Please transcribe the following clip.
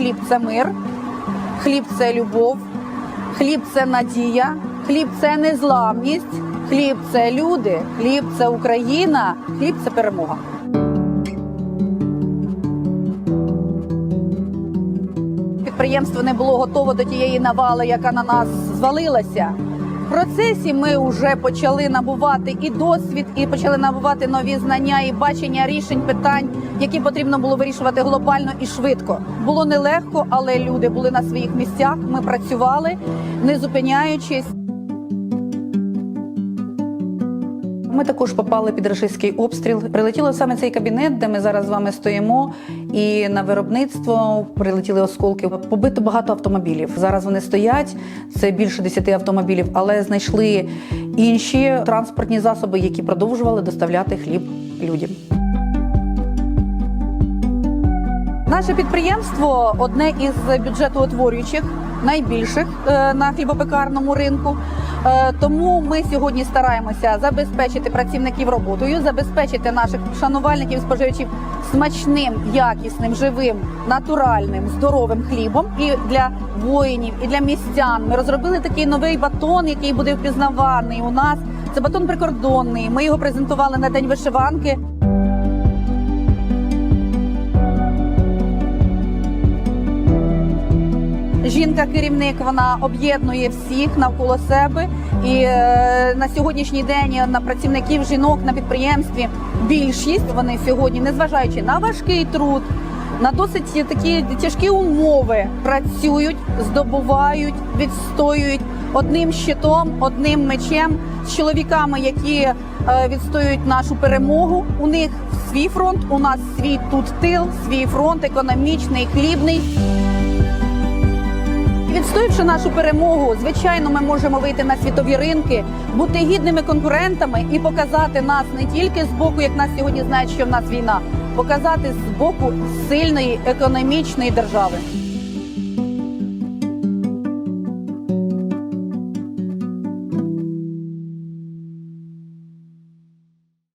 хліб це мир, хліб це любов, хліб це надія, хліб це незламність, хліб це люди, хліб це Україна, хліб це перемога. Підприємство не було готово до тієї навали, яка на нас звалилася. Процесі ми вже почали набувати і досвід, і почали набувати нові знання і бачення рішень питань, які потрібно було вирішувати глобально і швидко. Було нелегко, але люди були на своїх місцях. Ми працювали, не зупиняючись. Ми також попали під рашистський обстріл. Прилетіло саме цей кабінет, де ми зараз з вами стоїмо. І на виробництво прилетіли осколки. Побито багато автомобілів. Зараз вони стоять. Це більше 10 автомобілів, але знайшли інші транспортні засоби, які продовжували доставляти хліб людям. Наше підприємство одне із бюджетоутворюючих, найбільших е, на хлібопекарному ринку. Е, Тому ми сьогодні стараємося забезпечити працівників роботою, забезпечити наших шанувальників споживачів смачним, якісним, живим, натуральним, здоровим хлібом. І для воїнів, і для містян. Ми розробили такий новий батон, який буде впізнаваний у нас. Це батон прикордонний. Ми його презентували на день вишиванки. Жінка-керівник вона об'єднує всіх навколо себе. І е, на сьогоднішній день на працівників жінок на підприємстві більшість вони сьогодні, незважаючи на важкий труд, на досить такі тяжкі умови, працюють, здобувають, відстоюють одним щитом, одним мечем з чоловіками, які е, відстоюють нашу перемогу. У них свій фронт, у нас свій тут тил, свій фронт економічний, хлібний. Відстоюючи нашу перемогу, звичайно, ми можемо вийти на світові ринки, бути гідними конкурентами і показати нас не тільки з боку, як нас сьогодні знають, що в нас війна, показати з боку сильної економічної держави.